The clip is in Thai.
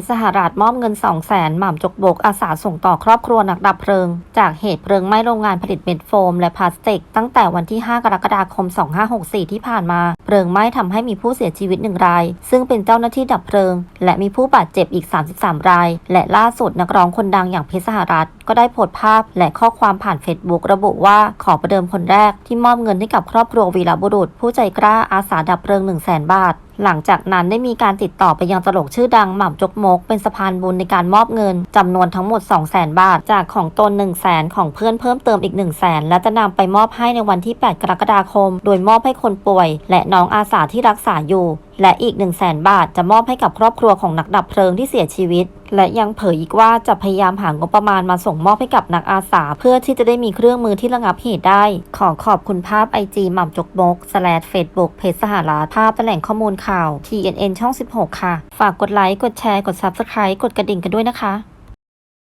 ชสหรัฐมอบเงิน 2 0 0แสนหม่ำจกบกอาสาส่งต่อครอบครัวนักดับเพลิง จากเหตุเพลิงไหม้โรงงานผลิตเม็ดโฟม และพลาสติก ตั้งแต่วันที่ 5 กรกฎาคม 2564 ที่ผ่านมา เพลิงไหม้ทำให้มีผู้เสียชีวิตหนึ่งราย ซึ่งเป็นเจ้าหน้าที่ดับเพลิง และมีผู้บาดเจ็บอีก 33 ราย และล่าสุดนักร้องคนดังอย่างเพชรสหรัฐก็ได้โพสต์ภาพ และข้อความผ่านเฟซบุ๊กระบุว่าขอประเดิมคนแรกที่มอบเงินให้กับครอบครัววีรบุรุษ ผู้ใจกล้าอาสาดับเพลิง 1 0 0 0 0แสนบาท หลังจากนั้นได้มีการติดต่อไปยังตลกชื่อดังหม่ำจกมก เป็นสะพานบุญในการมอบเงินจำนวนทั้งหมด 2 0 0แสนบาท จากของตน 1 0 0 0 0แสนของเพื่อนเพิ่มเติมอีก 1 0 0 0 0แสนและจะนำไปมอบให้ในวันที่ 8 กรกฎาคม โดยมอบให้คนป่วย และน้องอาสาที่รักษาอยู่ และอีก 1 0 0 0 0แสนบาทจะมอบให้กับครอบครัวของนักดับเพลิงที่เสียชีวิต และยังเผยอีกว่าจะพยายามหางบประมาณมาส่งมอบให้กับนักอาสา เพื่อที่จะได้มีเครื่องมือที่ระงับเหตุได้ ขอขอบคุณภาพ IG หม่ำจกบกสแลดเฟซบุ๊กเพจสหรัฐภาพแหล่งข้อมูลข่าว TNN ช่อง 16 ค่ะ ฝากกดไลค์กดแชร์กด Subscribe กดกระดิ่งกันด้วยนะคะ